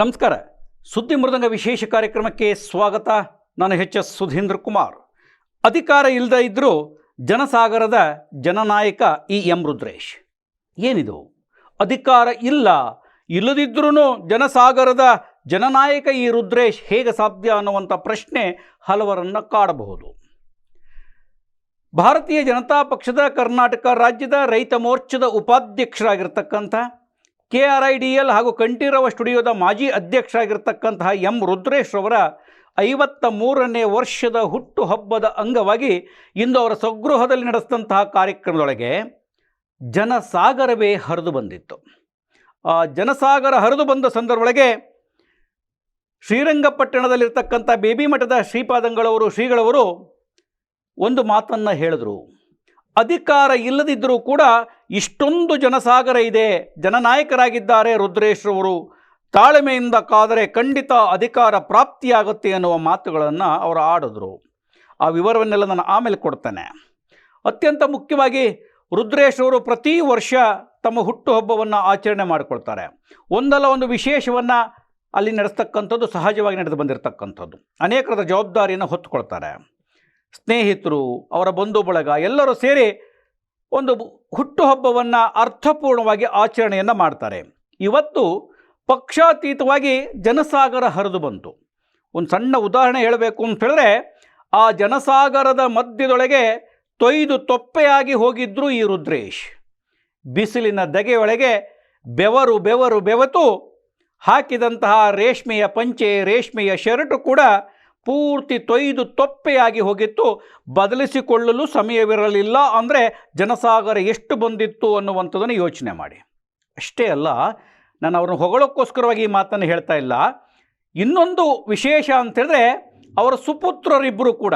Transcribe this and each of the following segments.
ನಮಸ್ಕಾರ. ಸುದ್ದಿ ಮೃದಂಗ ವಿಶೇಷ ಕಾರ್ಯಕ್ರಮಕ್ಕೆ ಸ್ವಾಗತ. ನಾನು ಹೆಚ್ ಎಸ್ ಸುಧೀಂದ್ರ ಕುಮಾರ್. ಅಧಿಕಾರ ಇಲ್ಲದೆ ಇದ್ದರೂ ಜನಸಾಗರದ ಜನನಾಯಕ ಇ ಎಂ ರುದ್ರೇಶ್. ಏನಿದು? ಅಧಿಕಾರ ಇಲ್ಲ. ಇಲ್ಲದಿದ್ದರೂ ಜನಸಾಗರದ ಜನನಾಯಕ ಈ ರುದ್ರೇಶ್ ಹೇಗೆ ಸಾಧ್ಯ ಅನ್ನುವಂಥ ಪ್ರಶ್ನೆ ಹಲವರನ್ನು ಕಾಡಬಹುದು. ಭಾರತೀಯ ಜನತಾ ಪಕ್ಷದ ಕರ್ನಾಟಕ ರಾಜ್ಯದ ರೈತ ಮೋರ್ಚದ ಉಪಾಧ್ಯಕ್ಷರಾಗಿರ್ತಕ್ಕಂಥ K R I D L ಹಾಗೂ ಕಂಠೀರವ ಸ್ಟುಡಿಯೋದ ಮಾಜಿ ಅಧ್ಯಕ್ಷರಾಗಿರ್ತಕ್ಕಂತಹ ಎಂ ರುದ್ರೇಶ್ ಅವರ ಐವತ್ತ ಮೂರನೇ ವರ್ಷದ ಹುಟ್ಟುಹಬ್ಬದ ಅಂಗವಾಗಿ ಇಂದು ಅವರ ಸ್ವಗೃಹದಲ್ಲಿ ನಡೆಸಿದಂತಹ ಕಾರ್ಯಕ್ರಮದೊಳಗೆ ಜನಸಾಗರವೇ ಹರಿದು ಬಂದಿತ್ತು. ಆ ಜನಸಾಗರ ಹರಿದು ಬಂದ ಸಂದರ್ಭದೊಳಗೆ ಶ್ರೀರಂಗಪಟ್ಟಣದಲ್ಲಿರ್ತಕ್ಕಂಥ ಬೇಬಿ ಮಠದ ಶ್ರೀಪಾದಂಗಳವರು, ಶ್ರೀಗಳವರು ಒಂದು ಮಾತನ್ನು ಹೇಳಿದ್ರು. ಅಧಿಕಾರ ಇಲ್ಲದಿದ್ದರೂ ಕೂಡ ಇಷ್ಟೊಂದು ಜನಸಾಗರ ಇದೆ. ಜನನಾಯಕರಾಗಿದ್ದಾರೆ ರುದ್ರೇಶ್ವರವರು ತಾಳ್ಮೆಯಿಂದ ಕಾದರೆ ಖಂಡಿತ ಅಧಿಕಾರ ಪ್ರಾಪ್ತಿಯಾಗುತ್ತೆ ಅನ್ನುವ ಮಾತುಗಳನ್ನು ಅವರು ಆಡಿದ್ರು. ಆ ವಿವರವನ್ನೆಲ್ಲ ನಾನು ಆಮೇಲೆ ಕೊಡ್ತೇನೆ. ಅತ್ಯಂತ ಮುಖ್ಯವಾಗಿ ರುದ್ರೇಶ್ ಅವರು ಪ್ರತಿ ವರ್ಷ ತಮ್ಮ ಹುಟ್ಟುಹಬ್ಬವನ್ನು ಆಚರಣೆ ಮಾಡಿಕೊಳ್ತಾರೆ. ಒಂದಲ್ಲ ಒಂದು ವಿಶೇಷವನ್ನು ಅಲ್ಲಿ ನಡೆಸ್ತಕ್ಕಂಥದ್ದು ಸಹಜವಾಗಿ ನಡೆದು ಬಂದಿರತಕ್ಕಂಥದ್ದು. ಅನೇಕರದ ಜವಾಬ್ದಾರಿಯನ್ನು ಹೊತ್ತುಕೊಳ್ತಾರೆ. ಸ್ನೇಹಿತರು, ಅವರ ಬಂಧು ಬಳಗ ಎಲ್ಲರೂ ಸೇರಿ ಒಂದು ಹುಟ್ಟುಹಬ್ಬವನ್ನು ಅರ್ಥಪೂರ್ಣವಾಗಿ ಆಚರಣೆಯನ್ನು ಮಾಡ್ತಾರೆ. ಇವತ್ತು ಪಕ್ಷಾತೀತವಾಗಿ ಜನಸಾಗರ ಹರಿದು ಬಂತು. ಒಂದು ಸಣ್ಣ ಉದಾಹರಣೆ ಹೇಳಬೇಕು ಅಂತ ಹೇಳಿದ್ರೆ, ಆ ಜನಸಾಗರದ ಮಧ್ಯದೊಳಗೆ ತೊಯ್ದು ತೊಪ್ಪೆಯಾಗಿ ಹೋಗಿದ್ರು ಈ ರುದ್ರೇಶ್. ಬಿಸಿಲಿನ ದಗೆಯೊಳಗೆ ಬೆವರು ಬೆವರು ಬೆವತು ಹಾಕಿದಂತಹ ರೇಷ್ಮೆಯ ಪಂಚೆ, ರೇಷ್ಮೆಯ ಶರ್ಟು ಕೂಡ ಪೂರ್ತಿ ತೊಯ್ದು ತೊಪ್ಪೆಯಾಗಿ ಹೋಗಿತ್ತು. ಬದಲಿಸಿಕೊಳ್ಳಲು ಸಮಯವಿರಲಿಲ್ಲ. ಅಂದರೆ ಜನಸಾಗರ ಎಷ್ಟು ಬಂದಿತ್ತು ಅನ್ನುವಂಥದ್ದನ್ನು ಯೋಚನೆ ಮಾಡಿ. ಅಷ್ಟೇ ಅಲ್ಲ, ನಾನು ಅವ್ರನ್ನ ಹೊಗಳೋಕ್ಕೋಸ್ಕರವಾಗಿ ಈ ಮಾತನ್ನು ಹೇಳ್ತಾ ಇಲ್ಲ. ಇನ್ನೊಂದು ವಿಶೇಷ ಅಂತೇಳಿದ್ರೆ, ಅವರ ಸುಪುತ್ರರಿಬ್ಬರು ಕೂಡ.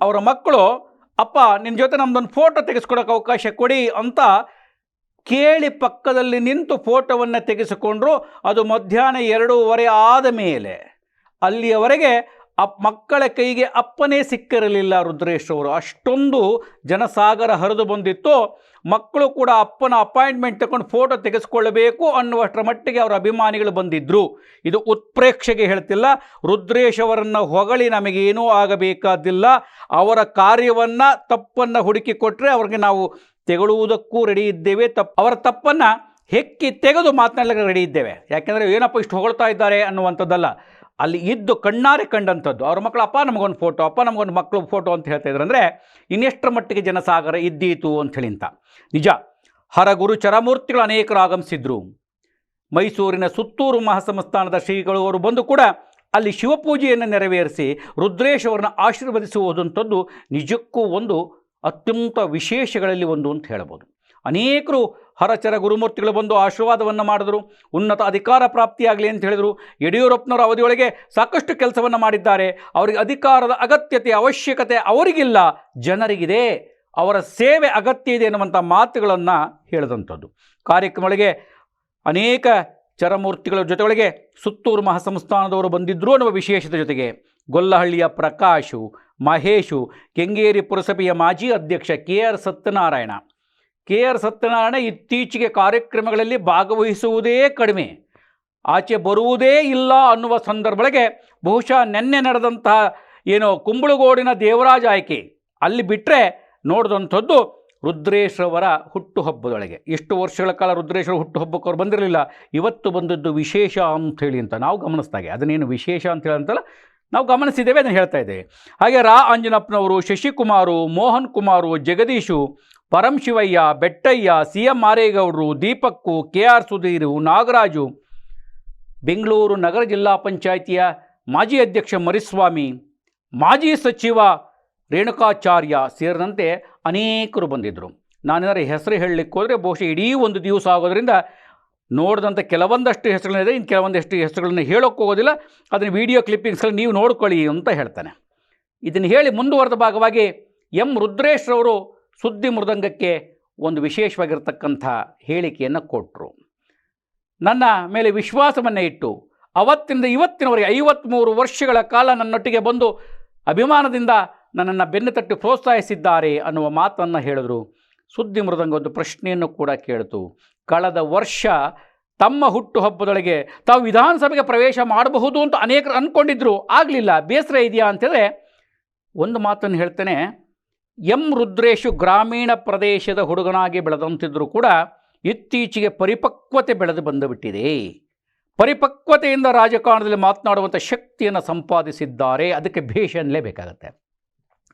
ಅವರ ಮಕ್ಕಳು, ಅಪ್ಪ ನಿನ್ನ ಜೊತೆ ನಮ್ಮದೊಂದು ಫೋಟೋ ತೆಗೆಸ್ಕೊಡೋಕೆ ಅವಕಾಶ ಕೊಡಿ ಅಂತ ಕೇಳಿ ಪಕ್ಕದಲ್ಲಿ ನಿಂತು ಫೋಟೋವನ್ನು ತೆಗೆಸಿಕೊಂಡ್ರು. ಅದು ಮಧ್ಯಾಹ್ನ ಎರಡೂವರೆ ಆದ ಮೇಲೆ, ಅಲ್ಲಿಯವರೆಗೆ ಅಪ್ ಮಕ್ಕಳ ಕೈಗೆ ಅಪ್ಪನೇ ಸಿಕ್ಕಿರಲಿಲ್ಲ ರುದ್ರೇಶ್ ಅವರು. ಅಷ್ಟೊಂದು ಜನಸಾಗರ ಹರಿದು ಬಂದಿತ್ತು. ಮಕ್ಕಳು ಕೂಡ ಅಪ್ಪನ ಅಪಾಯಿಂಟ್ಮೆಂಟ್ ತಗೊಂಡು ಫೋಟೋ ತೆಗೆಸ್ಕೊಳ್ಳಬೇಕು ಅನ್ನುವಷ್ಟರ ಮಟ್ಟಿಗೆ ಅವರ ಅಭಿಮಾನಿಗಳು ಬಂದಿದ್ದರು ಇದು ಉತ್ಪ್ರೇಕ್ಷೆಗೆ ಹೇಳ್ತಿಲ್ಲ. ರುದ್ರೇಶ್ ಅವರನ್ನು ಹೊಗಳಿ ನಮಗೇನೂ ಆಗಬೇಕಾದಿಲ್ಲ. ಅವರ ಕಾರ್ಯವನ್ನು ತಪ್ಪನ್ನು ಹುಡುಕಿ ಕೊಟ್ಟರೆ ಅವ್ರಿಗೆ ನಾವು ತೆಗೊಳ್ಳುವುದಕ್ಕೂ ರೆಡಿ ಇದ್ದೇವೆ. ತಪ್ಪು ಅವರ ತಪ್ಪನ್ನು ಹೆಕ್ಕಿ ತೆಗೆದು ಮಾತನಾಡಲಿಕ್ಕೆ ರೆಡಿ ಇದ್ದೇವೆ. ಯಾಕೆಂದರೆ ಏನಪ್ಪ ಇಷ್ಟು ಹೊಗಳ್ತಾ ಇದ್ದಾರೆ ಅನ್ನುವಂಥದ್ದಲ್ಲ. ಅಲ್ಲಿ ಇದ್ದು ಕಣ್ಣಾರೆ ಕಂಡಂಥದ್ದು. ಅವ್ರ ಮಕ್ಕಳು ಅಪ್ಪ, ನಮಗೊಂದು ಫೋಟೋ, ಅಪ್ಪ, ನಮಗೊಂದು ಮಕ್ಕಳು ಫೋಟೋ ಅಂತ ಹೇಳ್ತಾ ಇದ್ರು ಅಂದರೆ, ಇನ್ನೆಷ್ಟರ ಮಟ್ಟಿಗೆ ಜನಸಾಗರ ಇದ್ದೀತು ಅಂಥೇಳಿ ಅಂತ ನಿಜ, ಹರಗುರು ಚರಮೂರ್ತಿಗಳು ಅನೇಕರು ಆಗಮಿಸಿದ್ರು. ಮೈಸೂರಿನ ಸುತ್ತೂರು ಮಹಾಸಂಸ್ಥಾನದ ಶ್ರೀಗಳು ಅವರು ಬಂದು ಕೂಡ ಅಲ್ಲಿ ಶಿವಪೂಜೆಯನ್ನು ನೆರವೇರಿಸಿ ರುದ್ರೇಶ್ ಅವರನ್ನ ಆಶೀರ್ವದಿಸುವುದಂಥದ್ದು ನಿಜಕ್ಕೂ ಒಂದು ಅತ್ಯಂತ ವಿಶೇಷಗಳಲ್ಲಿ ಒಂದು ಅಂತ ಹೇಳ್ಬೋದು. ಅನೇಕರು ಹರಚರ ಗುರುಮೂರ್ತಿಗಳು ಬಂದು ಆಶೀರ್ವಾದವನ್ನು ಮಾಡಿದರು, ಉನ್ನತ ಅಧಿಕಾರ ಪ್ರಾಪ್ತಿಯಾಗಲಿ ಅಂತ ಹೇಳಿದರು. ಯಡಿಯೂರಪ್ಪನವರ ಅವಧಿಯೊಳಗೆ ಸಾಕಷ್ಟು ಕೆಲಸವನ್ನು ಮಾಡಿದ್ದಾರೆ. ಅವರಿಗೆ ಅಧಿಕಾರದ ಅಗತ್ಯತೆ, ಅವಶ್ಯಕತೆ ಅವರಿಗಿಲ್ಲ, ಜನರಿಗಿದೆ. ಅವರ ಸೇವೆ ಅಗತ್ಯ ಇದೆ ಎನ್ನುವಂಥ ಮಾತುಗಳನ್ನು ಹೇಳಿದಂಥದ್ದು. ಕಾರ್ಯಕ್ರಮಗಳಿಗೆ ಅನೇಕ ಚರಮೂರ್ತಿಗಳ ಜೊತೆಗಳಿಗೆ ಸುತ್ತೂರು ಮಹಾಸಂಸ್ಥಾನದವರು ಬಂದಿದ್ದರು ಅನ್ನುವ ವಿಶೇಷತೆ ಜೊತೆಗೆ ಗೊಲ್ಲಹಳ್ಳಿಯ ಪ್ರಕಾಶು, ಮಹೇಶು, ಕೆಂಗೇರಿ ಪುರಸಭೆಯ ಮಾಜಿ ಅಧ್ಯಕ್ಷ K R Satyanarayana K R Satyanarayana ಇತ್ತೀಚೆಗೆ ಕಾರ್ಯಕ್ರಮಗಳಲ್ಲಿ ಭಾಗವಹಿಸುವುದೇ ಕಡಿಮೆ. ಆಚೆ ಬರುವುದೇ ಇಲ್ಲ ಅನ್ನುವ ಸಂದರ್ಭಗಳಿಗೆ ಬಹುಶಃ ನಿನ್ನೆ ನಡೆದಂತಹ ಏನು ಕುಂಬಳಗೋಡಿನ ದೇವರಾಜ ಆಯ್ಕೆ. ಅಲ್ಲಿ ಬಿಟ್ಟರೆ ನೋಡಿದಂಥದ್ದು ರುದ್ರೇಶ್ವರ ಹುಟ್ಟುಹಬ್ಬದೊಳಗೆ. ಎಷ್ಟು ವರ್ಷಗಳ ಕಾಲ ರುದ್ರೇಶ್ವರ ಹುಟ್ಟುಹಬ್ಬಕ್ಕೆ ಅವ್ರು ಬಂದಿರಲಿಲ್ಲ. ಇವತ್ತು ಬಂದದ್ದು ವಿಶೇಷ ಅಂಥೇಳಿ ಅಂತ ನಾವು ಗಮನಿಸ್ದಾಗೆ. ಅದನ್ನೇನು ವಿಶೇಷ ಅಂತ ಹೇಳಂತಲ್ಲ ನಾವು ಗಮನಿಸಿದ್ದೇವೆ, ಅದನ್ನು ಹೇಳ್ತಾ ಇದ್ದೇವೆ. ಹಾಗೆ ರಾ ಅಂಜನಪ್ಪನವರು, ಶಶಿಕುಮಾರು, ಮೋಹನ್ ಕುಮಾರು, ಜಗದೀಶು ಪರಂಶಿವಯ್ಯ ಬೆಟ್ಟಯ್ಯ, ಸಿ ಎಂ ಮಾರೇಗೌಡರು ದೀಪಕ್ಕು, ಕೆ ಆರ್ ಸುಧೀರು, ನಾಗರಾಜು, ಬೆಂಗಳೂರು ನಗರ ಜಿಲ್ಲಾ ಪಂಚಾಯಿತಿಯ ಮಾಜಿ ಅಧ್ಯಕ್ಷ ಮರಿಸ್ವಾಮಿ, ಮಾಜಿ ಸಚಿವ ರೇಣುಕಾಚಾರ್ಯ ಸೇರಿದಂತೆ ಅನೇಕರು ಬಂದಿದ್ದರು. ನಾನೇನಾದ್ರೆ ಹೆಸರು ಹೇಳಲಿಕ್ಕೆ ಹೋದರೆ ಬಹುಶಃ ಇಡೀ ಒಂದು ದಿವಸ ಆಗೋದ್ರಿಂದ ನೋಡಿದಂಥ ಕೆಲವೊಂದಷ್ಟು ಹೆಸರುಗಳಿದೆ, ಇನ್ನು ಕೆಲವೊಂದಷ್ಟು ಹೆಸರುಗಳನ್ನ ಹೇಳೋಕ್ಕೆ ಹೋಗೋದಿಲ್ಲ. ಅದನ್ನು ವಿಡಿಯೋ ಕ್ಲಿಪ್ಪಿಂಗ್ಸ್ಗಳು ನೀವು ನೋಡ್ಕೊಳ್ಳಿ ಅಂತ ಹೇಳ್ತಾನೆ. ಇದನ್ನು ಹೇಳಿ ಮುಂದುವರೆದ ಭಾಗವಾಗಿ ಎಂ ರುದ್ರೇಶ್ರವರು ಸುದ್ದಿ ಮೃದಂಗಕ್ಕೆ ಒಂದು ವಿಶೇಷವಾಗಿರ್ತಕ್ಕಂಥ ಹೇಳಿಕೆಯನ್ನು ಕೊಟ್ಟರು ನನ್ನ ಮೇಲೆ ವಿಶ್ವಾಸವನ್ನೇ ಇಟ್ಟು ಅವತ್ತಿನಿಂದ ಇವತ್ತಿನವರೆಗೆ ಐವತ್ತ್ಮೂರು ವರ್ಷಗಳ ಕಾಲ ನನ್ನೊಟ್ಟಿಗೆ ಬಂದು ಅಭಿಮಾನದಿಂದ ನನ್ನನ್ನು ಬೆನ್ನು ತಟ್ಟಿ ಪ್ರೋತ್ಸಾಹಿಸಿದ್ದಾರೆ ಅನ್ನುವ ಮಾತನ್ನು ಹೇಳಿದ್ರು ಸುದ್ದಿ ಮೃದಂಗ ಒಂದು ಪ್ರಶ್ನೆಯನ್ನು ಕೂಡ ಕೇಳಿತು. ಕಳೆದ ವರ್ಷ ತಮ್ಮ ಹುಟ್ಟುಹಬ್ಬದೊಳಗೆ ತಾವು ವಿಧಾನಸಭೆಗೆ ಪ್ರವೇಶ ಮಾಡಬಹುದು ಅಂತ ಅನೇಕರು ಅಂದ್ಕೊಂಡಿದ್ರು ಆಗಲಿಲ್ಲ, ಬೇಸರ ಇದೆಯಾ ಅಂತಂದರೆ ಒಂದು ಮಾತನ್ನು ಹೇಳ್ತೇನೆ. ಎಂ ರುದ್ರೇಶು ಗ್ರಾಮೀಣ ಪ್ರದೇಶದ ಹುಡುಗನಾಗಿ ಬೆಳೆದಂತಿದ್ದರೂ ಕೂಡ ಇತ್ತೀಚೆಗೆ ಪರಿಪಕ್ವತೆ ಬೆಳೆದು ಬಂದುಬಿಟ್ಟಿದೆ. ಪರಿಪಕ್ವತೆಯಿಂದ ರಾಜಕಾರಣದಲ್ಲಿ ಮಾತನಾಡುವಂಥ ಶಕ್ತಿಯನ್ನು ಸಂಪಾದಿಸಿದ್ದಾರೆ. ಅದಕ್ಕೆ ಭೇಷ ಅನ್ನಲೇಬೇಕಾಗತ್ತೆ.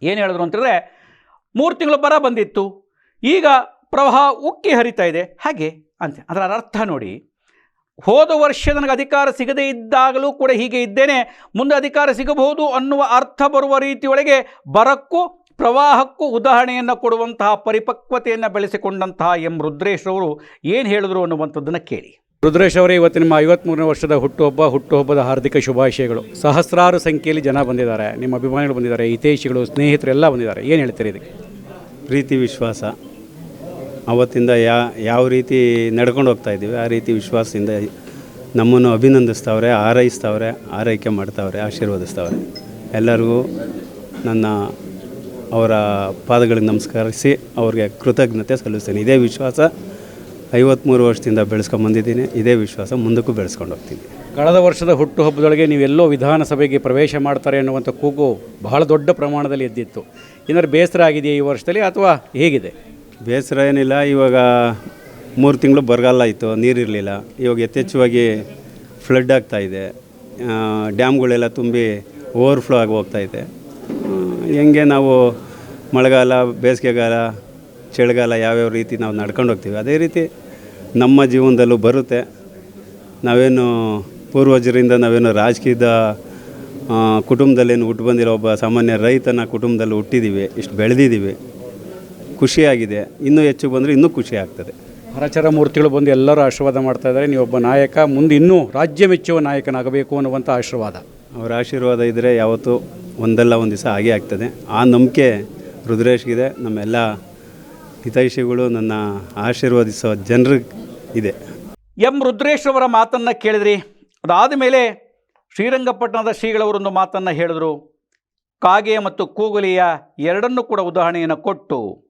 ಏನು ಹೇಳಿದ್ರು ಅಂತಂದರೆ ಮೂರು ತಿಂಗಳು ಬರ ಬಂದಿತ್ತು. ಈಗ ಪ್ರವಾಹ ಉಕ್ಕಿ ಹರಿತಾ ಇದೆ. ಹಾಗೆ ಅಂತ. ಅದರ ಅರ್ಥ ನೋಡಿ. ಹೋದ ವರ್ಷ ನನಗೆ ಅಧಿಕಾರ ಸಿಗದೇ ಇದ್ದಾಗಲೂ ಕೂಡ ಹೀಗೆ ಇದ್ದೇನೆ. ಮುಂದೆ ಅಧಿಕಾರ ಸಿಗಬಹುದು ಅನ್ನುವ ಅರ್ಥ ಬರುವ ರೀತಿಯೊಳಗೆ ಬರಕ್ಕೂ ಪ್ರವಾಹಕ್ಕೂ ಉದಾಹರಣೆಯನ್ನು ಕೊಡುವಂತಹ ಪರಿಪಕ್ವತೆಯನ್ನು ಬೆಳೆಸಿಕೊಂಡಂತಹ ಎಂ ರುದ್ರೇಶ್ ಅವರು ಏನು ಹೇಳಿದ್ರು ಅನ್ನುವಂಥದ್ದನ್ನು ಕೇಳಿ. ರುದ್ರೇಶ್ ಅವರೇ ಇವತ್ತು ನಿಮ್ಮ ಐವತ್ತ್ಮೂರನೇ ವರ್ಷದ ಹುಟ್ಟುಹಬ್ಬ ಹುಟ್ಟುಹಬ್ಬದ ಹಾರ್ದಿಕ ಶುಭಾಶಯಗಳು. ಸಹಸ್ರಾರು ಸಂಖ್ಯೆಯಲ್ಲಿ ಜನ ಬಂದಿದ್ದಾರೆ. ನಿಮ್ಮ ಅಭಿಮಾನಿಗಳು ಬಂದಿದ್ದಾರೆ. ಹಿತೈಷಿಗಳು ಸ್ನೇಹಿತರೆಲ್ಲ ಬಂದಿದ್ದಾರೆ. ಏನು ಹೇಳ್ತೀರಿ ಇದಕ್ಕೆ? ಪ್ರೀತಿ ವಿಶ್ವಾಸ. ಅವತ್ತಿಂದ ಯಾ, ಯಾವ ರೀತಿ ನಡ್ಕೊಂಡು ಹೋಗ್ತಾ ಇದ್ದೀವಿ, ಆ ರೀತಿ ವಿಶ್ವಾಸದಿಂದ ನಮ್ಮನ್ನು ಅಭಿನಂದಿಸ್ತಾವ್ರೆ, ಆರೈಸ್ತಾವ್ರೆ, ಆರೈಕೆ ಮಾಡ್ತಾವ್ರೆ, ಆಶೀರ್ವದಿಸ್ತಾವ್ರೆ. ಎಲ್ಲರಿಗೂ ನನ್ನ ಅವರ ಪಾದಗಳಿಗೆ ನಮಸ್ಕರಿಸಿ ಅವ್ರಿಗೆ ಕೃತಜ್ಞತೆ ಸಲ್ಲಿಸ್ತೀನಿ. ಇದೇ ವಿಶ್ವಾಸ ಐವತ್ತ್ಮೂರು ವರ್ಷದಿಂದ ಬೆಳೆಸ್ಕೊಂಬಂದಿದ್ದೀನಿ ಇದೇ ವಿಶ್ವಾಸ ಮುಂದಕ್ಕೂ ಬೆಳೆಸ್ಕೊಂಡು ಹೋಗ್ತೀನಿ. ಕಳೆದ ವರ್ಷದ ಹುಟ್ಟುಹಬ್ಬದೊಳಗೆ ನೀವೆಲ್ಲೋ ವಿಧಾನಸಭೆಗೆ ಪ್ರವೇಶ ಮಾಡ್ತಾರೆ ಅನ್ನುವಂಥ ಕೂಗು ಬಹಳ ದೊಡ್ಡ ಪ್ರಮಾಣದಲ್ಲಿ ಎದ್ದಿತ್ತು. ಏನಾದ್ರು ಬೇಸರ ಆಗಿದೆಯಾ ಈ ವರ್ಷದಲ್ಲಿ ಅಥವಾ ಹೇಗಿದೆ? ಬೇಸರ ಏನಿಲ್ಲ, ಇವಾಗ ಮೂರು ತಿಂಗಳು ಬರಗಾಲ ಇತ್ತು ನೀರಿರಲಿಲ್ಲ ಇವಾಗ ಯಥೇಚ್ಛವಾಗಿ ಫ್ಲಡ್ ಆಗ್ತಾಯಿದೆ ಡ್ಯಾಮ್ಗಳೆಲ್ಲ ತುಂಬಿ ಓವರ್ಫ್ಲೋ ಆಗಿ ಹೋಗ್ತಾಯಿದೆ ಹೆಂಗೆ ನಾವು ಮಳೆಗಾಲ, ಬೇಸಿಗೆಗಾಲ, ಚಳಿಗಾಲ ಯಾವ್ಯಾವ ರೀತಿ ನಾವು ನಡ್ಕೊಂಡು ಹೋಗ್ತೀವಿ, ಅದೇ ರೀತಿ ನಮ್ಮ ಜೀವನದಲ್ಲೂ ಬರುತ್ತೆ. ನಾವೇನು ಪೂರ್ವಜರಿಂದ ನಾವೇನು ರಾಜಕೀಯದ ಕುಟುಂಬದಲ್ಲೇನು ಹುಟ್ಟು ಬಂದಿರೋ ಒಬ್ಬ ಸಾಮಾನ್ಯ ರೈತನ ಕುಟುಂಬದಲ್ಲಿ ಹುಟ್ಟಿದ್ದೀವಿ ಇಷ್ಟು ಬೆಳೆದಿದ್ದೀವಿ ಖುಷಿಯಾಗಿದೆ. ಇನ್ನೂ ಹೆಚ್ಚು ಬಂದರೆ ಇನ್ನೂ ಖುಷಿ ಆಗ್ತದೆ. ಹರಚರ ಮೂರ್ತಿಗಳು ಬಂದು ಎಲ್ಲರೂ ಆಶೀರ್ವಾದ ಮಾಡ್ತಾ ಇದ್ದಾರೆ. ನೀವೊಬ್ಬ ನಾಯಕ ಮುಂದೆ ಇನ್ನೂ ರಾಜ್ಯ ಮೆಚ್ಚುವ ನಾಯಕನಾಗಬೇಕು ಅನ್ನುವಂಥ ಆಶೀರ್ವಾದ. ಅವರ ಆಶೀರ್ವಾದ ಇದ್ದರೆ ಯಾವತ್ತೂ ಒಂದಲ್ಲ ಒಂದು ದಿವಸ ಹಾಗೆ ಆಗ್ತದೆ. ಆ ನಂಬಿಕೆ ರುದ್ರೇಶ್ಗಿದೆ. ನಮ್ಮೆಲ್ಲ ಹಿತೈಷಿಗಳು ನನ್ನ ಆಶೀರ್ವದಿಸೋ ಜನರಿಗೆ ಇದೆ. ಎಂ ರುದ್ರೇಶ್ ಅವರ ಮಾತನ್ನು ಕೇಳಿದ್ರಿ. ಅದಾದ ಮೇಲೆ ಶ್ರೀರಂಗಪಟ್ಟಣದ ಶ್ರೀಗಳವರೊಂದು ಮಾತನ್ನು ಹೇಳಿದರು. ಕಾಗೆ ಮತ್ತು ಕೂಗುಲಿಯ ಎರಡನ್ನೂ ಕೂಡ ಉದಾಹರಣೆಯನ್ನು ಕೊಟ್ಟು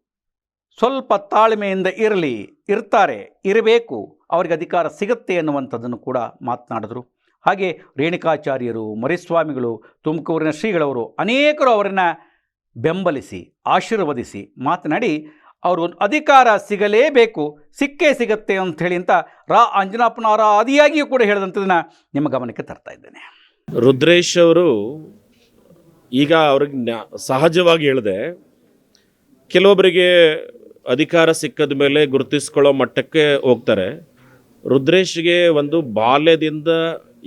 ಸ್ವಲ್ಪ ತಾಳ್ಮೆಯಿಂದ ಇರಲಿ, ಇರ್ತಾರೆ, ಇರಬೇಕು, ಅವರಿಗೆ ಅಧಿಕಾರ ಸಿಗುತ್ತೆ ಅನ್ನುವಂಥದ್ದನ್ನು ಕೂಡ ಮಾತನಾಡಿದರು. ಹಾಗೆ ರೇಣುಕಾಚಾರ್ಯರು, ಮರಿಸ್ವಾಮಿಗಳು, ತುಮಕೂರಿನ ಶ್ರೀಗಳವರು ಅನೇಕರು ಅವರನ್ನು ಬೆಂಬಲಿಸಿ, ಆಶೀರ್ವದಿಸಿ ಮಾತನಾಡಿ ಅವರು ಅಧಿಕಾರ ಸಿಗಲೇಬೇಕು, ಸಿಕ್ಕೇ ಸಿಗತ್ತೆ ಅಂತ ಹೇಳಿ ಅಂತ ರಾ ಅಂಜನಾಪನವರ ಆದಿಯಾಗಿಯೂ ಕೂಡ ಹೇಳಿದಂಥದನ್ನು ನಿಮ್ಮ ಗಮನಕ್ಕೆ ತರ್ತಾ ಇದ್ದೇನೆ. ರುದ್ರೇಶ್ ಅವರು ಈಗ ಅವ್ರಿಗೆ ಸಹಜವಾಗಿ ಹೇಳಿದೆ, ಕೆಲವೊಬ್ಬರಿಗೆ ಅಧಿಕಾರ ಸಿಕ್ಕದ ಮೇಲೆ ಗುರುತಿಸ್ಕೊಳ್ಳೋ ಮಟ್ಟಕ್ಕೆ ಹೋಗ್ತಾರೆ. ರುದ್ರೇಶ್ಗೆ ಒಂದು ಬಾಲ್ಯದಿಂದ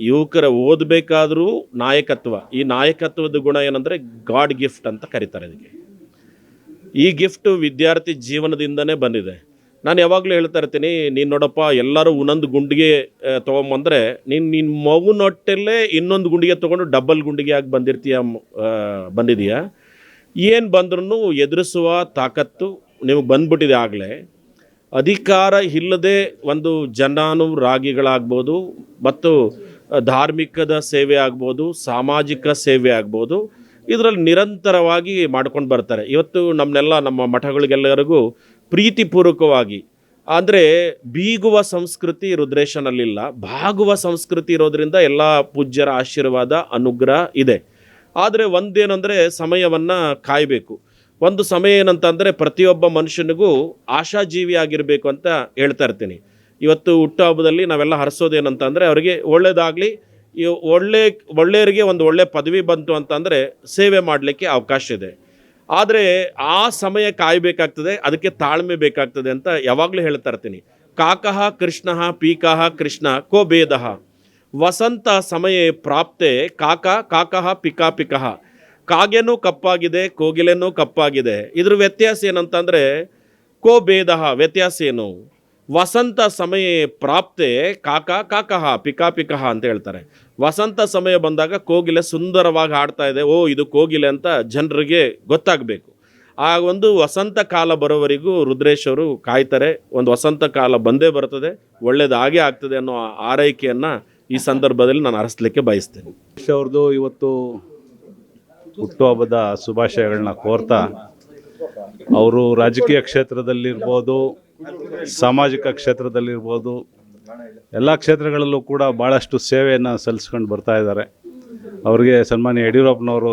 ಯುವಕರ ಓದಬೇಕಾದರೂ ನಾಯಕತ್ವ. ಈ ನಾಯಕತ್ವದ ಗುಣ ಏನಂದರೆ ಗಾಡ್ ಗಿಫ್ಟ್ ಅಂತ ಕರೀತಾರೆ ಇದಕ್ಕೆ ಈ ಗಿಫ್ಟು ವಿದ್ಯಾರ್ಥಿ ಜೀವನದಿಂದನೇ ಬಂದಿದೆ. ನಾನು ಯಾವಾಗಲೂ ಹೇಳ್ತಾ ಇರ್ತೀನಿ, ನೀನು ನೋಡಪ್ಪ, ಎಲ್ಲರೂ ಒಂದೊಂದು ಗುಂಡಿಗೆ ತೊಗೊಂಬಂದರೆ ನೀನು ನಿನ್ನ ಮಗುನೊಟ್ಟಲ್ಲೇ ಇನ್ನೊಂದು ಗುಂಡಿಗೆ ತೊಗೊಂಡು ಡಬಲ್ ಗುಂಡಿಗೆ ಆಗಿ ಬಂದಿರ್ತೀಯ ಬಂದಿದೀಯ? ಏನು ಬಂದ್ರೂ ಎದುರಿಸುವ ತಾಕತ್ತು ನಿಮಗೆ ಬಂದ್ಬಿಟ್ಟಿದೆ ಆಗಲೇ, ಅಧಿಕಾರ ಇಲ್ಲದೆ ಒಂದು ಜನಾನುರಾಗಿಗಳಾಗ್ಬೋದು ಮತ್ತು ಧಾರ್ಮಿಕದ ಸೇವೆ ಆಗ್ಬೋದು, ಸಾಮಾಜಿಕ ಸೇವೆ ಆಗ್ಬೋದು, ಇದರಲ್ಲಿ ನಿರಂತರವಾಗಿ ಮಾಡ್ಕೊಂಡು ಬರ್ತಾರೆ. ಇವತ್ತು ನಮ್ಮನ್ನೆಲ್ಲ ನಮ್ಮ ಮಠಗಳಿಗೆಲ್ಲರಿಗೂ ಪ್ರೀತಿಪೂರ್ವಕವಾಗಿ, ಅಂದರೆ ಬೀಗುವ ಸಂಸ್ಕೃತಿ ರುದ್ರೇಶನಲ್ಲಿಲ್ಲ, ಬಾಗುವ ಸಂಸ್ಕೃತಿ ಇರೋದರಿಂದ ಎಲ್ಲ ಪೂಜ್ಯರ ಆಶೀರ್ವಾದ, ಅನುಗ್ರಹ ಇದೆ. ಆದರೆ ಒಂದೇನೆಂದರೆ ಸಮಯವನ್ನು ಕಾಯಬೇಕು. ಒಂದು ಸಮಯ ಏನಂತಂದರೆ ಪ್ರತಿಯೊಬ್ಬ ಮನುಷ್ಯನಿಗೂ ಆಶಾಜೀವಿ ಆಗಿರಬೇಕು ಅಂತ ಹೇಳ್ತಾ ಇರ್ತೀನಿ. ಇವತ್ತು ಹುಟ್ಟುಹಬ್ಬದಲ್ಲಿ ನಾವೆಲ್ಲ ಹರಿಸೋದೇನಂತಂದರೆ ಅವರಿಗೆ ಒಳ್ಳೆಯದಾಗಲಿ ಒಳ್ಳೆ, ಒಳ್ಳೆಯವರಿಗೆ ಒಂದು ಒಳ್ಳೆ ಪದವಿ ಬಂತು ಅಂತಂದರೆ ಸೇವೆ ಮಾಡಲಿಕ್ಕೆ ಅವಕಾಶ ಇದೆ. ಆದರೆ ಆ ಸಮಯ ಕಾಯಬೇಕಾಗ್ತದೆ, ಅದಕ್ಕೆ ತಾಳ್ಮೆ ಬೇಕಾಗ್ತದೆ ಅಂತ ಯಾವಾಗಲೂ ಹೇಳ್ತಾ ಇರ್ತೀನಿ. ಕಾಕಃ ಕೃಷ್ಣಃ ಪೀಕಃ ಕೃಷ್ಣ ಕೋ ಭೇದಃ. ವಸಂತ ಸಮಯ ಪ್ರಾಪ್ತೆ ಕಾಕ ಕಾಕಃ ಪಿಕಾ ಪಿಕಃ. ಕಾಗೆನೂ ಕಪ್ಪಾಗಿದೆ, ಕೋಗಿಲೆನೂ ಕಪ್ಪಾಗಿದೆ. ಇದ್ರ ವ್ಯತ್ಯಾಸ ಏನಂತಂದರೆ ಕೋ ಭೇದ ವ್ಯತ್ಯಾಸ ಏನು? ವಸಂತ ಸಮಯ ಪ್ರಾಪ್ತೆ, ಕಾಕ ಕಾಕಹ ಪಿಕಾ ಪಿಕಹ ಅಂತ ಹೇಳ್ತಾರೆ. ವಸಂತ ಸಮಯ ಬಂದಾಗ ಕೋಗಿಲೆ ಸುಂದರವಾಗಿ ಹಾಡ್ತಾ ಇದೆ. ಓ, ಇದು ಕೋಗಿಲೆ ಅಂತ ಜನರಿಗೆ ಗೊತ್ತಾಗಬೇಕು. ಆ ಒಂದು ವಸಂತ ಕಾಲ ಬರೋವರೆಗೂ ರುದ್ರೇಶ್ ಅವರು ಕಾಯ್ತಾರೆ, ಒಂದು ವಸಂತ ಕಾಲ ಬಂದೇ ಬರ್ತದೆ ಒಳ್ಳೇದಾಗೇ ಆಗ್ತದೆ ಅನ್ನೋ ಆರೈಕೆಯನ್ನು ಈ ಸಂದರ್ಭದಲ್ಲಿ ನಾನು ಅರಸಲಿಕ್ಕೆ ಬಯಸ್ತೇನೆ. ಅವ್ರದ್ದು ಇವತ್ತು ಹುಟ್ಟುಹಬ್ಬದ ಶುಭಾಶಯಗಳನ್ನ ಕೋರ್ತಾ, ಅವರು ರಾಜಕೀಯ ಕ್ಷೇತ್ರದಲ್ಲಿರ್ಬೋದು, ಸಾಮಾಜಿಕ ಕ್ಷೇತ್ರದಲ್ಲಿರ್ಬೋದು, ಎಲ್ಲ ಕ್ಷೇತ್ರಗಳಲ್ಲೂ ಕೂಡ ಭಾಳಷ್ಟು ಸೇವೆಯನ್ನು ಸಲ್ಲಿಸ್ಕೊಂಡು ಬರ್ತಾ ಇದ್ದಾರೆ. ಅವರಿಗೆ ಸನ್ಮಾನ್ಯ ಯಡಿಯೂರಪ್ಪನವರು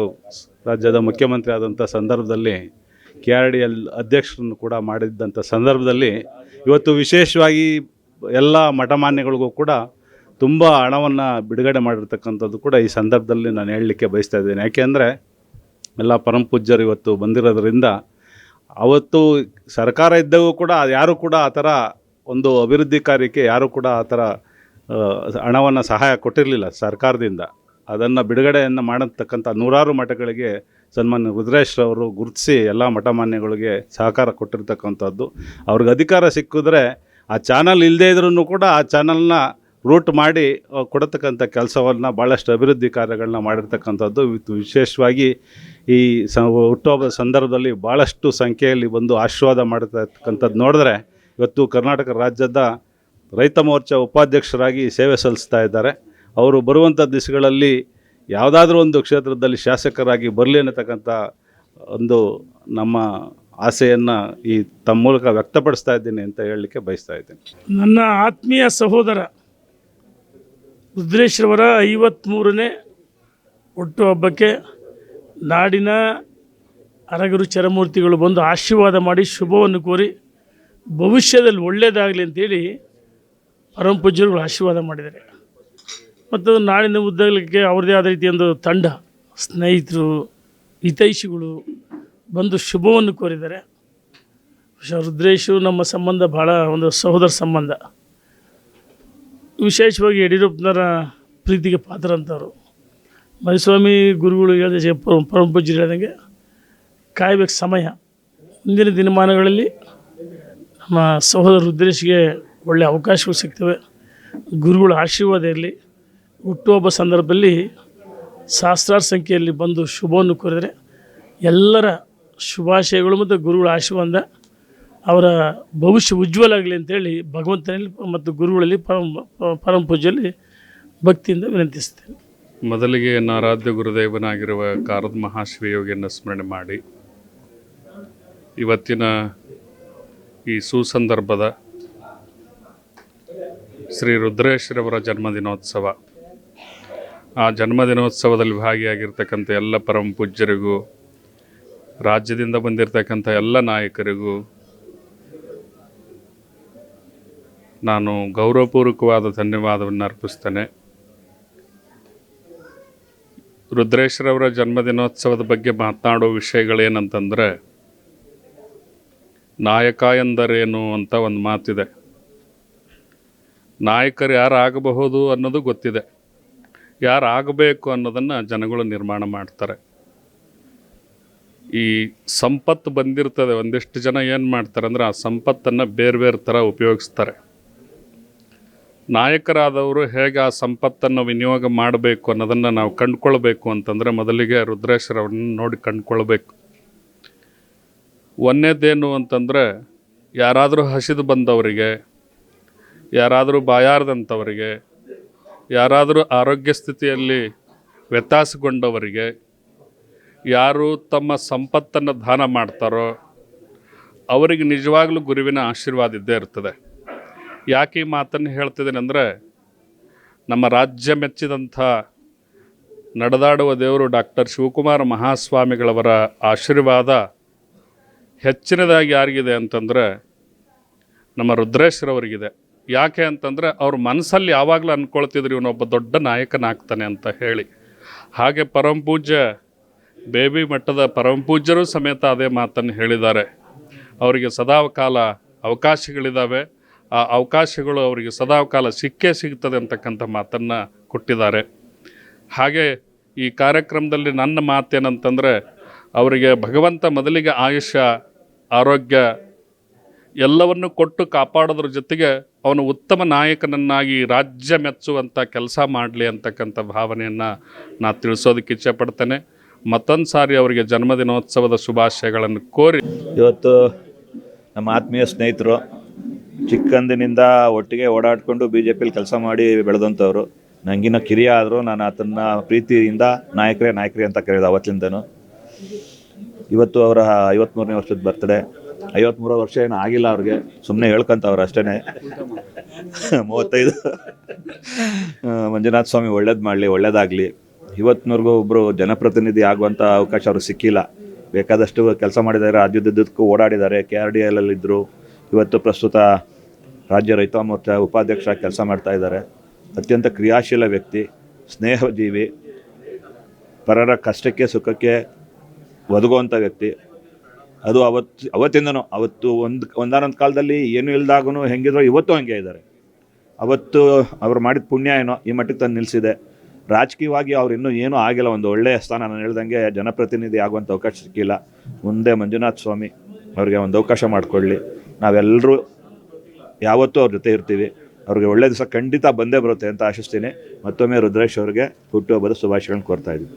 ರಾಜ್ಯದ ಮುಖ್ಯಮಂತ್ರಿ ಆದಂಥ ಸಂದರ್ಭದಲ್ಲಿ ಕೆ ಆರ್ ಡಿ ಎಲ್ ಅಧ್ಯಕ್ಷರನ್ನು ಕೂಡ ಮಾಡಿದ್ದಂಥ ಸಂದರ್ಭದಲ್ಲಿ ಇವತ್ತು ವಿಶೇಷವಾಗಿ ಎಲ್ಲ ಮಠಮಾನ್ಯಗಳಿಗೂ ಕೂಡ ತುಂಬ ಹಣವನ್ನು ಬಿಡುಗಡೆ ಮಾಡಿರ್ತಕ್ಕಂಥದ್ದು ಕೂಡ ಈ ಸಂದರ್ಭದಲ್ಲಿ ನಾನು ಹೇಳಲಿಕ್ಕೆ ಬಯಸ್ತಾ ಇದ್ದೇನೆ. ಯಾಕೆಂದರೆ ಎಲ್ಲ ಪರಮ ಪೂಜ್ಯರು ಇವತ್ತು ಬಂದಿರೋದ್ರಿಂದ ಅವತ್ತು ಸರ್ಕಾರ ಇದ್ದಾಗೂ ಕೂಡ ಯಾರೂ ಕೂಡ ಆ ಥರ ಒಂದು ಅಭಿವೃದ್ಧಿ ಕಾರ್ಯಕ್ಕೆ ಯಾರೂ ಕೂಡ ಆ ಥರ ಹಣವನ್ನು ಸಹಾಯ ಕೊಟ್ಟಿರಲಿಲ್ಲ ಸರ್ಕಾರದಿಂದ. ಅದನ್ನು ಬಿಡುಗಡೆಯನ್ನು ಮಾಡತಕ್ಕಂಥ ನೂರಾರು ಮಠಗಳಿಗೆ ಸನ್ಮಾನ್ಯ ರುದ್ರೇಶ್ ಅವರು ಗುರುತಿಸಿ ಎಲ್ಲ ಮಠಮಾನ್ಯಗಳಿಗೆ ಸಹಕಾರ ಕೊಟ್ಟಿರ್ತಕ್ಕಂಥದ್ದು. ಅವ್ರಿಗೆ ಅಧಿಕಾರ ಸಿಕ್ಕಿದ್ರೆ ಆ ಚಾನಲ್ ಇಲ್ಲದೇ ಇದ್ರೂ ಕೂಡ ಆ ಚಾನಲ್ನ ರೂಟ್ ಮಾಡಿ ಕೊಡತಕ್ಕಂಥ ಕೆಲಸವನ್ನು ಭಾಳಷ್ಟು ಅಭಿವೃದ್ಧಿ ಕಾರ್ಯಗಳನ್ನ ಮಾಡಿರ್ತಕ್ಕಂಥದ್ದು. ವಿಶೇಷವಾಗಿ ಈ ಸ, ಹುಟ್ಟುಹಬ್ಬದ ಸಂದರ್ಭದಲ್ಲಿ ಭಾಳಷ್ಟು ಸಂಖ್ಯೆಯಲ್ಲಿ ಬಂದು ಆಶೀರ್ವಾದ ಮಾಡಿರ್ತಕ್ಕಂಥದ್ದು ನೋಡಿದ್ರೆ, ಇವತ್ತು ಕರ್ನಾಟಕ ರಾಜ್ಯದ ರೈತ ಮೋರ್ಚಾ ಉಪಾಧ್ಯಕ್ಷರಾಗಿ ಸೇವೆ ಸಲ್ಲಿಸ್ತಾ ಇದ್ದಾರೆ. ಅವರು ಬರುವಂಥ ದಿವಸಗಳಲ್ಲಿ ಯಾವುದಾದ್ರೂ ಒಂದು ಕ್ಷೇತ್ರದಲ್ಲಿ ಶಾಸಕರಾಗಿ ಬರಲಿ ಅನ್ನತಕ್ಕಂಥ ಒಂದು ನಮ್ಮ ಆಸೆಯನ್ನು ಈ ತಮ್ಮ ಮೂಲಕ ವ್ಯಕ್ತಪಡಿಸ್ತಾ ಇದ್ದೀನಿ ಅಂತ ಹೇಳಲಿಕ್ಕೆ ಬಯಸ್ತಾ ಇದ್ದೀನಿ. ನನ್ನ ಆತ್ಮೀಯ ಸಹೋದರ ರುದ್ರೇಶ್ರವರ ಐವತ್ತ್ಮೂರನೇ ಹುಟ್ಟುಹಬ್ಬಕ್ಕೆ ನಾಡಿನ ಅರಗರು ಚರಮೂರ್ತಿಗಳು ಬಂದು ಆಶೀರ್ವಾದ ಮಾಡಿ ಶುಭವನ್ನು ಕೋರಿ ಭವಿಷ್ಯದಲ್ಲಿ ಒಳ್ಳೆಯದಾಗಲಿ ಅಂತೇಳಿ ಪರಮ ಪೂಜ್ಯರುಗಳು ಆಶೀರ್ವಾದ ಮಾಡಿದ್ದಾರೆ. ಮತ್ತು ನಾಡಿನ ಉದ್ದಗಲಕ್ಕೆ ಅವ್ರದ್ದೇ ಆದ ರೀತಿಯ ಒಂದು ತಂಡ, ಸ್ನೇಹಿತರು, ಹಿತೈಷಿಗಳು ಬಂದು ಶುಭವನ್ನು ಕೋರಿದ್ದಾರೆ. ರುದ್ರೇಶು, ನಮ್ಮ ಸಂಬಂಧ ಭಾಳ ಒಂದು ಸಹೋದರ ಸಂಬಂಧ. ವಿಶೇಷವಾಗಿ ಯಡಿಯೂರಪ್ಪನವರ ಪ್ರೀತಿಗೆ ಪಾತ್ರ ಅಂತವರು ಮರಿಸ್ವಾಮಿ ಗುರುಗಳು ಹೇಳಿದ ಪರಮ ಪೂಜ್ಯರು ಹೇಳ್ದಂಗೆ ಕಾಯಬೇಕು ಸಮಯ. ಮುಂದಿನ ದಿನಮಾನಗಳಲ್ಲಿ ನಮ್ಮ ಸಹೋದರ ರುದ್ರೇಶ್ಗೆ ಒಳ್ಳೆಯ ಅವಕಾಶಗಳು ಸಿಗ್ತವೆ. ಗುರುಗಳ ಆಶೀರ್ವಾದ ಇರಲಿ. ಹುಟ್ಟುಹಬ್ಬ ಸಂದರ್ಭದಲ್ಲಿ ಸಹಸ್ರಾರು ಸಂಖ್ಯೆಯಲ್ಲಿ ಬಂದು ಶುಭವನ್ನು ಕೋರಿದರೆ ಎಲ್ಲರ ಶುಭಾಶಯಗಳು ಮತ್ತು ಗುರುಗಳ ಆಶೀರ್ವಾದ ಅವರ ಭವಿಷ್ಯ ಉಜ್ವಲ ಆಗಲಿ ಅಂತೇಳಿ ಭಗವಂತನಲ್ಲಿ ಮತ್ತು ಗುರುಗಳಲ್ಲಿ ಪರಂ ಪರಮ ಪೂಜೆಯಲ್ಲಿ ಭಕ್ತಿಯಿಂದ ವಿನಂತಿಸ್ತೇನೆ ಮೊದಲಿಗೆ ನಾರಾಧ್ಯ ಗುರುದೇವನಾಗಿರುವ ಕಾರದ ಮಹಾಶಿವಯೋಗಿಯನ್ನು ಸ್ಮರಣೆ ಮಾಡಿ. ಇವತ್ತಿನ ಈ ಸುಸಂದರ್ಭದ ಶ್ರೀ ರುದ್ರೇಶ್ವರವರ ಜನ್ಮದಿನೋತ್ಸವ. ಆ ಜನ್ಮದಿನೋತ್ಸವದಲ್ಲಿ ಭಾಗಿಯಾಗಿರ್ತಕ್ಕಂಥ ಎಲ್ಲ ಪರಮ ಪೂಜ್ಯರಿಗೂ, ರಾಜ್ಯದಿಂದ ಬಂದಿರತಕ್ಕಂಥ ಎಲ್ಲ ನಾಯಕರಿಗೂ ನಾನು ಗೌರವಪೂರ್ವಕವಾದ ಧನ್ಯವಾದವನ್ನು ಅರ್ಪಿಸ್ತೇನೆ. ರುದ್ರೇಶ್ವರವರ ಜನ್ಮದಿನೋತ್ಸವದ ಬಗ್ಗೆ ಮಾತನಾಡೋ ವಿಷಯಗಳೇನಂತಂದರೆ, ನಾಯಕ ಎಂದರೇನು ಅಂತ ಒಂದು ಮಾತಿದೆ. ನಾಯಕರು ಯಾರಾಗಬಹುದು ಅನ್ನೋದು ಗೊತ್ತಿದೆ. ಯಾರು ಆಗಬೇಕು ಅನ್ನೋದನ್ನು ಜನಗಳು ನಿರ್ಮಾಣ ಮಾಡ್ತಾರೆ. ಈ ಸಂಪತ್ತು ಬಂದಿರ್ತದೆ, ಒಂದಿಷ್ಟು ಜನ ಏನು ಮಾಡ್ತಾರೆ ಅಂದರೆ ಆ ಸಂಪತ್ತನ್ನು ಬೇರೆ ಬೇರೆ ಥರ ಉಪಯೋಗಿಸ್ತಾರೆ. ನಾಯಕರಾದವರು ಹೇಗೆ ಆ ಸಂಪತ್ತನ್ನು ವಿನಿಯೋಗ ಮಾಡಬೇಕು ಅನ್ನೋದನ್ನು ನಾವು ಕಂಡುಕೊಳ್ಬೇಕು ಅಂತಂದರೆ ಮೊದಲಿಗೆ ರುದ್ರೇಶ್ವರವ್ರನ್ನ ನೋಡಿ ಕಂಡುಕೊಳ್ಬೇಕು. ಒಂದೇದೇನು ಅಂತಂದರೆ ಯಾರಾದರೂ ಹಸಿದು ಬಂದವರಿಗೆ, ಯಾರಾದರೂ ಬಾಯಾರದಂಥವರಿಗೆ, ಯಾರಾದರೂ ಆರೋಗ್ಯ ಸ್ಥಿತಿಯಲ್ಲಿ ವ್ಯತ್ಯಾಸಗೊಂಡವರಿಗೆ, ಯಾರು ತಮ್ಮ ಸಂಪತ್ತನ್ನು ದಾನ ಮಾಡ್ತಾರೋ, ಅವರಿಗೆ ನಿಜವಾಗಲೂ ಗುರುವಿನ ಆಶೀರ್ವಾದ ಇದ್ದೇ ಇರ್ತದೆ. ಯಾಕೆ ಈ ಮಾತನ್ನು ಹೇಳ್ತಿದ್ದೇನೆ ಅಂದರೆ ನಮ್ಮ ರಾಜ್ಯ ಮೆಚ್ಚಿದಂಥ ನಡೆದಾಡುವ ದೇವರು ಡಾಕ್ಟರ್ ಶಿವಕುಮಾರ ಮಹಾಸ್ವಾಮಿಗಳವರ ಆಶೀರ್ವಾದ ಹೆಚ್ಚಿನದಾಗಿ ಯಾರಿಗಿದೆ ಅಂತಂದರೆ ನಮ್ಮ ರುದ್ರೇಶ್ವರವರಿಗಿದೆ ಯಾಕೆ ಅಂತಂದರೆ ಅವ್ರ ಮನಸ್ಸಲ್ಲಿ ಯಾವಾಗಲೂ ಅಂದ್ಕೊಳ್ತಿದ್ರು ಇವನೊಬ್ಬ ದೊಡ್ಡ ನಾಯಕನಾಗ್ತಾನೆ ಅಂತ ಹೇಳಿ. ಹಾಗೆ ಪರಮಪೂಜ್ಯ ಬೇಬಿ ಮಟ್ಟದ ಪರಮಪೂಜ್ಯರು ಸಮೇತ ಅದೇ ಮಾತನ್ನು ಹೇಳಿದ್ದಾರೆ. ಅವರಿಗೆ ಸದಾ ಕಾಲ ಅವಕಾಶಗಳಿದ್ದಾವೆ. ಆ ಅವಕಾಶಗಳು ಅವರಿಗೆ ಸದಾಕಾಲ ಸಿಕ್ಕೇ ಸಿಗ್ತದೆ ಅಂತಕ್ಕಂಥ ಮಾತನ್ನು ಕೊಟ್ಟಿದ್ದಾರೆ. ಹಾಗೆ ಈ ಕಾರ್ಯಕ್ರಮದಲ್ಲಿ ನನ್ನ ಮಾತೇನಂತಂದರೆ, ಅವರಿಗೆ ಭಗವಂತ ಮೊದಲಿಗೆ ಆಯುಷ್ಯ, ಆರೋಗ್ಯ ಎಲ್ಲವನ್ನು ಕೊಟ್ಟು ಕಾಪಾಡೋದ್ರ ಜೊತೆಗೆ ಅವನು ಉತ್ತಮ ನಾಯಕನನ್ನಾಗಿ ರಾಜ್ಯ ಮೆಚ್ಚುವಂಥ ಕೆಲಸ ಮಾಡಲಿ ಅಂತಕ್ಕಂಥ ಭಾವನೆಯನ್ನು ನಾ ತಿಳಿಸೋದಕ್ಕೆ ಇಚ್ಛೆಪಡ್ತೇನೆ ಮತ್ತೊಂದು ಸಾರಿ ಅವರಿಗೆ ಜನ್ಮದಿನೋತ್ಸವದ ಶುಭಾಶಯಗಳನ್ನು ಕೋರಿ. ಇವತ್ತು ನಮ್ಮ ಆತ್ಮೀಯ ಸ್ನೇಹಿತರು ಚಿಕ್ಕಂದಿನಿಂದ ಒಟ್ಟಿಗೆ ಓಡಾಡಿಕೊಂಡು ಬಿ ಜೆ ಪಿಲಿ ಕೆಲಸ ಮಾಡಿ ಬೆಳೆದಂಥವ್ರು. ನನಗಿನ್ನ ಕಿರಿಯ ಆದರೂ ನಾನು ಅದನ್ನು ಪ್ರೀತಿಯಿಂದ ನಾಯಕರೇ ನಾಯಕರೇ ಅಂತ ಕರೆಯೋದು ಅವತ್ತಿಂದನೂ. ಇವತ್ತು ಅವರ ಐವತ್ತ್ಮೂರನೇ ವರ್ಷದ ಬರ್ತಡೆ ಐವತ್ತ್ಮೂರು ವರ್ಷ ಏನೂ ಆಗಿಲ್ಲ ಅವ್ರಿಗೆ. ಸುಮ್ಮನೆ ಹೇಳ್ಕೊಂತವ್ರು ಅಷ್ಟೇ ಮೂವತ್ತೈದು. ಮಂಜುನಾಥ ಸ್ವಾಮಿ ಒಳ್ಳೇದು ಮಾಡಲಿ, ಒಳ್ಳೇದಾಗಲಿ. ಇವತ್ತಿನವರೆಗೂ ಒಬ್ಬರು ಜನಪ್ರತಿನಿಧಿ ಆಗುವಂಥ ಅವಕಾಶ ಅವ್ರಿಗೆ ಸಿಕ್ಕಿಲ್ಲ. ಬೇಕಾದಷ್ಟು ಕೆಲಸ ಮಾಡಿದ್ದಾರೆ ರಾಜ್ಯದುದ್ದಕ್ಕೂ ಓಡಾಡಿದ್ದಾರೆ. ಕೆ ಆರ್ ಡಿ ಎಲ್ ಇದ್ದರು ಇವತ್ತು ಪ್ರಸ್ತುತ ರಾಜ್ಯ ರೈತ ಮೋರ್ಚಾ ಉಪಾಧ್ಯಕ್ಷ ಕೆಲಸ ಮಾಡ್ತಾ ಇದ್ದಾರೆ. ಅತ್ಯಂತ ಕ್ರಿಯಾಶೀಲ ವ್ಯಕ್ತಿ, ಸ್ನೇಹಜೀವಿ, ಪರರ ಕಷ್ಟಕ್ಕೆ ಸುಖಕ್ಕೆ ಒದಗುವಂಥ ವ್ಯಕ್ತಿ. ಅದು ಅವತ್ತು ಅವತ್ತಿಂದನು ಅವತ್ತು ಒಂದು, ಒಂದಾನೊಂದು ಕಾಲದಲ್ಲಿ ಏನೂ ಇಲ್ದಾಗೂ ಹೆಂಗಿದ್ರು ಇವತ್ತು ಹಂಗೆ ಇದ್ದಾರೆ. ಅವತ್ತು ಅವ್ರು ಮಾಡಿದ ಪುಣ್ಯ ಏನೋ ಈ ಮಟ್ಟಿಗೆ ತಂದು ನಿಲ್ಲಿಸಿದೆ ರಾಜಕೀಯವಾಗಿ ಅವ್ರು ಇನ್ನೂ ಏನೂ ಆಗಿಲ್ಲ. ಒಂದು ಒಳ್ಳೆಯ ಸ್ಥಾನ ನಾನು ಹೇಳ್ದಂಗೆ ಜನಪ್ರತಿನಿಧಿ ಆಗುವಂಥ ಅವಕಾಶ ಸಿಕ್ಕಿಲ್ಲ. ಮುಂದೆ ಮಂಜುನಾಥ ಸ್ವಾಮಿ ಅವ್ರಿಗೆ ಒಂದು ಅವಕಾಶ ಮಾಡಿಕೊಡ್ಲಿ ನಾವೆಲ್ಲರೂ ಯಾವತ್ತೂ ಅವ್ರ ಜೊತೆ ಇರ್ತೀವಿ. ಅವ್ರಿಗೆ ಒಳ್ಳೆ ದಿವಸ ಖಂಡಿತ ಬಂದೇ ಬರುತ್ತೆ ಅಂತ ಆಶಿಸ್ತೀನಿ. ಮತ್ತೊಮ್ಮೆ ರುದ್ರೇಶ್ ಅವ್ರಿಗೆ ಹುಟ್ಟುಹಬ್ಬದ ಶುಭಾಶಯಗಳನ್ನು ಕೋರ್ತಾ ಇದ್ದೀನಿ.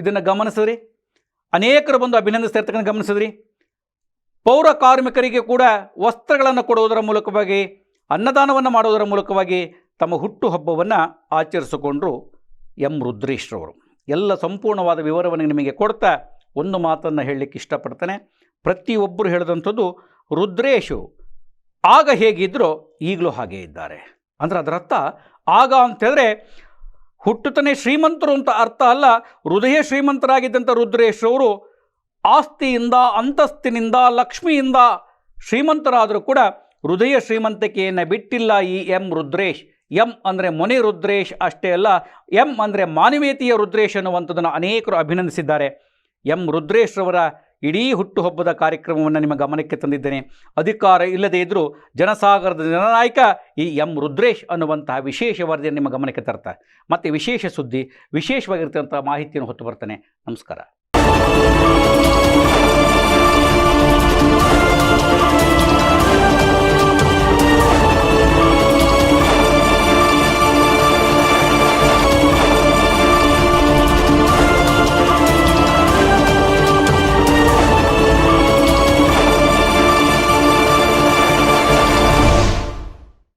ಇದನ್ನು ಗಮನಿಸಿದ್ರಿ? ಅನೇಕರು ಬಂದು ಅಭಿನಂದಿಸ್ತಾ ಇರ್ತಕ್ಕಂಥ ಗಮನಿಸಿದ್ರಿ? ಪೌರ ಕಾರ್ಮಿಕರಿಗೆ ಕೂಡ ವಸ್ತ್ರಗಳನ್ನು ಕೊಡುವುದರ ಮೂಲಕವಾಗಿ, ಅನ್ನದಾನವನ್ನು ಮಾಡುವುದರ ಮೂಲಕವಾಗಿ ತಮ್ಮ ಹುಟ್ಟುಹಬ್ಬವನ್ನು ಆಚರಿಸಿಕೊಂಡರು ಎಂ ರುದ್ರೇಶ್ರವರು. ಎಲ್ಲ ಸಂಪೂರ್ಣವಾದ ವಿವರವನ್ನು ನಿಮಗೆ ಕೊಡ್ತಾ ಒಂದು ಮಾತನ್ನು ಹೇಳಲಿಕ್ಕೆ ಇಷ್ಟಪಡ್ತಾನೆ. ಪ್ರತಿಯೊಬ್ಬರು ಹೇಳಿದಂಥದ್ದು, ರುದ್ರೇಶು ಆಗ ಹೇಗಿದ್ದರೋ ಈಗಲೂ ಹಾಗೇ ಇದ್ದಾರೆ. ಅಂದರೆ ಅದರರ್ಥ ಆಗ ಅಂತೇಳಿದ್ರೆ ಹುಟ್ಟುತ್ತನೇ ಶ್ರೀಮಂತರು ಅಂತ ಅರ್ಥ ಅಲ್ಲ, ಹೃದಯ ಶ್ರೀಮಂತರಾಗಿದ್ದಂಥ ರುದ್ರೇಶ್ ಅವರು ಆಸ್ತಿಯಿಂದ, ಅಂತಸ್ತಿನಿಂದ, ಲಕ್ಷ್ಮಿಯಿಂದ ಶ್ರೀಮಂತರಾದರೂ ಕೂಡ ಹೃದಯ ಶ್ರೀಮಂತಿಕೆಯನ್ನು ಬಿಟ್ಟಿಲ್ಲ ಈ ಎಂ ರುದ್ರೇಶ್. ಎಂ ಅಂದರೆ ಮೊನೆ ರುದ್ರೇಶ್ ಅಷ್ಟೇ ಅಲ್ಲ, ಎಂ ಅಂದರೆ ಮಾನವೀಯತೆಯ ರುದ್ರೇಶ್ ಅನ್ನುವಂಥದ್ದನ್ನು ಅನೇಕರು ಅಭಿನಂದಿಸಿದ್ದಾರೆ. ಎಂ ರುದ್ರೇಶ್ ರವರ ಇಡೀ ಹುಟ್ಟುಹಬ್ಬದ ಕಾರ್ಯಕ್ರಮವನ್ನು ನಿಮ್ಮ ಗಮನಕ್ಕೆ ತಂದಿದ್ದೇನೆ. ಅಧಿಕಾರ ಇಲ್ಲದೇ ಇದ್ದರೂ ಜನಸಾಗರದ ಜನನಾಯಕ ಈ ಎಂ ರುದ್ರೇಶ್ ಅನ್ನುವಂತಹ ವಿಶೇಷ ವರದಿಯನ್ನು ನಿಮ್ಮ ಗಮನಕ್ಕೆ ತರ್ತಾರೆ. ಮತ್ತು ವಿಶೇಷ ಸುದ್ದಿ ವಿಶೇಷವಾಗಿರ್ತಕ್ಕಂಥ ಮಾಹಿತಿಯನ್ನು ಹೊತ್ತು ಬರ್ತಾನೆ. ನಮಸ್ಕಾರ.